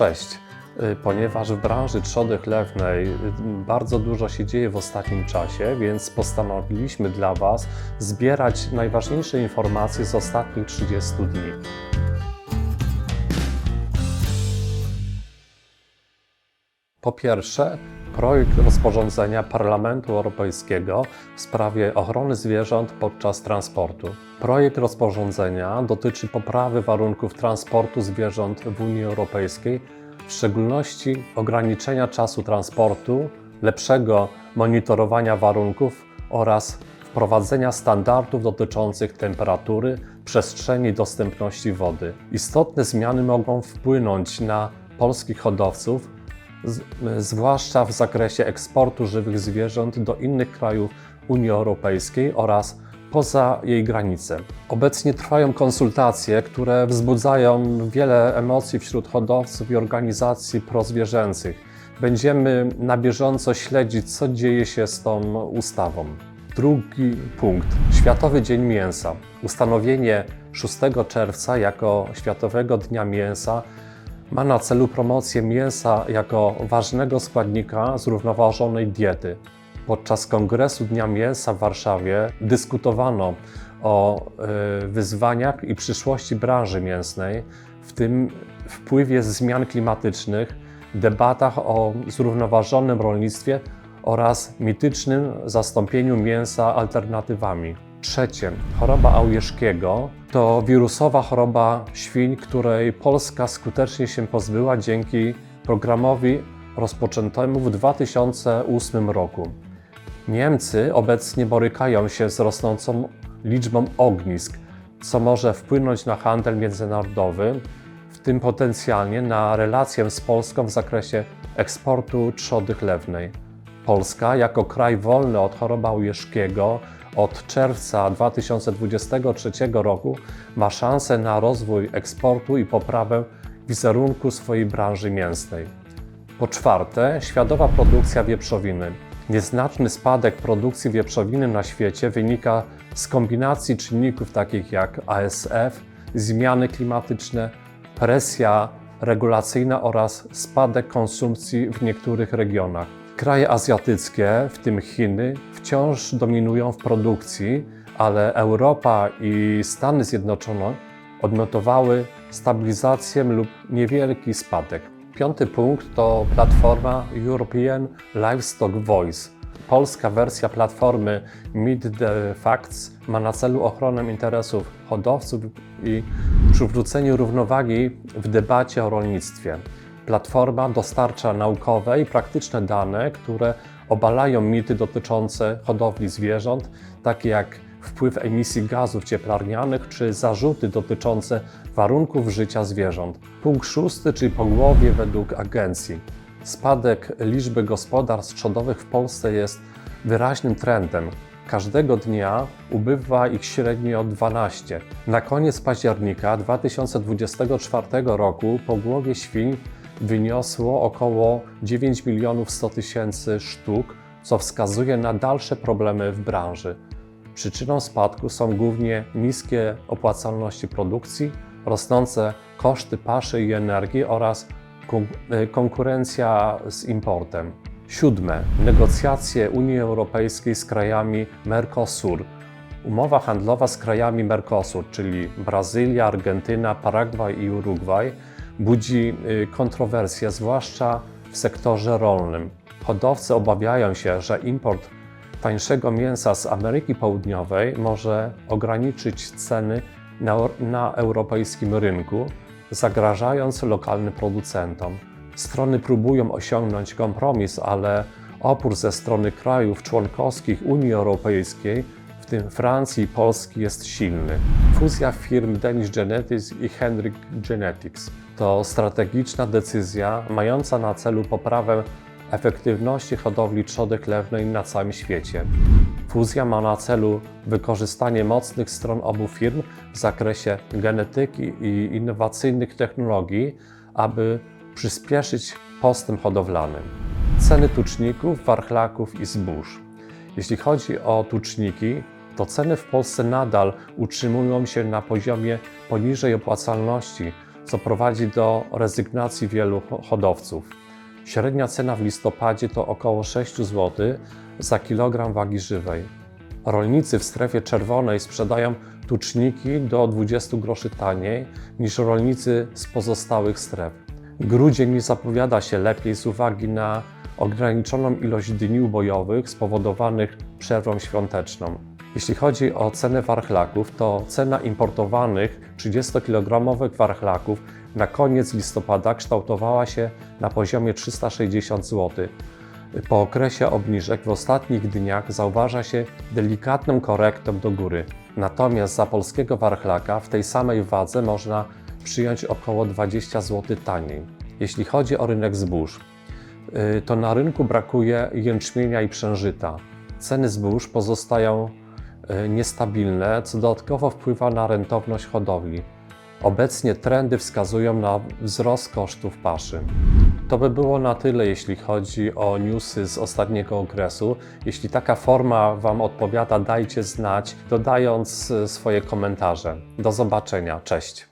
Cześć. Y, Ponieważ w branży trzody chlewnej y, bardzo dużo się dzieje w ostatnim czasie, więc postanowiliśmy dla Was zbierać najważniejsze informacje z ostatnich 30 dni. Po pierwsze, projekt rozporządzenia Parlamentu Europejskiego w sprawie ochrony zwierząt podczas transportu. Projekt rozporządzenia dotyczy poprawy warunków transportu zwierząt w Unii Europejskiej, w szczególności ograniczenia czasu transportu, lepszego monitorowania warunków oraz wprowadzenia standardów dotyczących temperatury, przestrzeni dostępności wody. Istotne zmiany mogą wpłynąć na polskich hodowców, zwłaszcza w zakresie eksportu żywych zwierząt do innych krajów Unii Europejskiej oraz poza jej granice. Obecnie trwają konsultacje, które wzbudzają wiele emocji wśród hodowców i organizacji prozwierzęcych. Będziemy na bieżąco śledzić, co dzieje się z tą ustawą. Drugi punkt. Światowy Dzień Mięsa. Ustanowienie 6 czerwca jako Światowego Dnia Mięsa ma na celu promocję mięsa jako ważnego składnika zrównoważonej diety. Podczas Kongresu Dnia Mięsa w Warszawie dyskutowano o y, wyzwaniach i przyszłości branży mięsnej, w tym wpływie zmian klimatycznych, debatach o zrównoważonym rolnictwie oraz mitycznym zastąpieniu mięsa alternatywami. Trzecie, choroba Aujeszkiego to wirusowa choroba świń, której Polska skutecznie się pozbyła dzięki programowi rozpoczętemu w 2008 roku. Niemcy obecnie borykają się z rosnącą liczbą ognisk, co może wpłynąć na handel międzynarodowy, w tym potencjalnie na relację z Polską w zakresie eksportu trzody chlewnej. Polska, jako kraj wolny od choroby Aujeszkiego, od czerwca 2023 roku ma szansę na rozwój eksportu i poprawę wizerunku swojej branży mięsnej. Po czwarte, światowa produkcja wieprzowiny. Nieznaczny spadek produkcji wieprzowiny na świecie wynika z kombinacji czynników takich jak ASF, zmiany klimatyczne, presja regulacyjna oraz spadek konsumpcji w niektórych regionach. Kraje azjatyckie, w tym Chiny, wciąż dominują w produkcji, ale Europa i Stany Zjednoczone odnotowały stabilizację lub niewielki spadek. Piąty punkt to platforma European Livestock Voice. Polska wersja platformy Meet the Facts ma na celu ochronę interesów hodowców i przywrócenie równowagi w debacie o rolnictwie. Platforma dostarcza naukowe i praktyczne dane, które obalają mity dotyczące hodowli zwierząt, takie jak wpływ emisji gazów cieplarnianych czy zarzuty dotyczące warunków życia zwierząt. Punkt szósty, czyli pogłowie według agencji. Spadek liczby gospodarstw trzodowych w Polsce jest wyraźnym trendem. Każdego dnia ubywa ich średnio 12. Na koniec października 2024 roku pogłowie świń wyniosło około 9 milionów 100 tysięcy sztuk, co wskazuje na dalsze problemy w branży. Przyczyną spadku są głównie niskie opłacalności produkcji, rosnące koszty paszy i energii oraz y, konkurencja z importem. Siódme, negocjacje Unii Europejskiej z krajami Mercosur. Umowa handlowa z krajami Mercosur, czyli Brazylia, Argentyna, Paragwaj i Urugwaj, budzi y, kontrowersje, zwłaszcza w sektorze rolnym. Hodowcy obawiają się, że import tańszego mięsa z Ameryki Południowej może ograniczyć ceny na, na europejskim rynku, zagrażając lokalnym producentom. Strony próbują osiągnąć kompromis, ale opór ze strony krajów członkowskich Unii Europejskiej, tym Francji i Polski, jest silny. Fuzja firm Danish Genetics i Henrik Genetics to strategiczna decyzja mająca na celu poprawę efektywności hodowli trzody chlewnej na całym świecie. Fuzja ma na celu wykorzystanie mocnych stron obu firm w zakresie genetyki i innowacyjnych technologii, aby przyspieszyć postęp hodowlany. Ceny tuczników, warchlaków i zbóż. Jeśli chodzi o tuczniki, to ceny w Polsce nadal utrzymują się na poziomie poniżej opłacalności, co prowadzi do rezygnacji wielu ho- hodowców. Średnia cena w listopadzie to około 6 zł za kilogram wagi żywej. Rolnicy w strefie czerwonej sprzedają tuczniki do 20 groszy taniej niż rolnicy z pozostałych stref. Grudzień nie zapowiada się lepiej z uwagi na ograniczoną ilość dni ubojowych spowodowanych przerwą świąteczną. Jeśli chodzi o cenę warchlaków, to cena importowanych 30-kilogramowych warchlaków na koniec listopada kształtowała się na poziomie 360 zł. Po okresie obniżek w ostatnich dniach zauważa się delikatną korektę do góry. Natomiast za polskiego warchlaka w tej samej wadze można przyjąć około 20 zł taniej. Jeśli chodzi o rynek zbóż, y, to na rynku brakuje jęczmienia i przężyta. Ceny zbóż pozostają niestabilne, co dodatkowo wpływa na rentowność hodowli. Obecnie trendy wskazują na wzrost kosztów paszy. To by było na tyle, jeśli chodzi o newsy z ostatniego okresu. Jeśli taka forma Wam odpowiada, dajcie znać, dodając y, swoje komentarze. Do zobaczenia, cześć.